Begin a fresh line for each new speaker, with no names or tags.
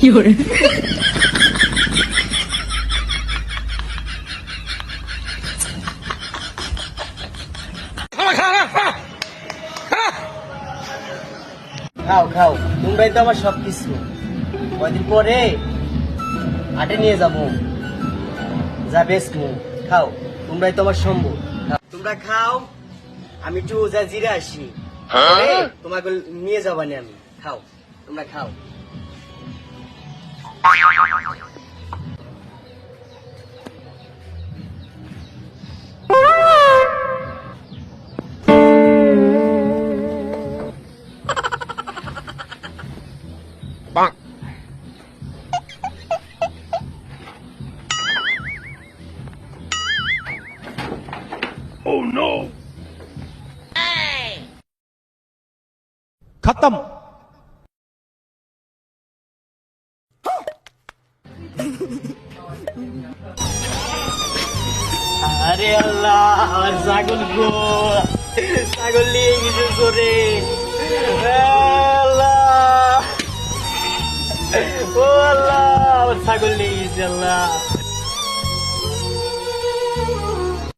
有人
，খাও খাও। তোমরাই তো আমার সব কিছু কয়দিন পরে হাটে নিয়ে যাব। যা বেশ খাও তোমরাই তো আমার সম্ভব খাও। তোমরা খাও আমি একটু যা জিরে আসি। পরে তোমাকে নিয়ে যাবানি আমি। খাও তোমরা খাও।
棒。Oh no!
勝ったもん আরে আল্লাহ আমার ছাগল গো। ছাগল নিয়ে গেছে করে আল্লাহ। ও আল্লাহ আমার ছাগল নিয়ে গেছে আল্লাহ।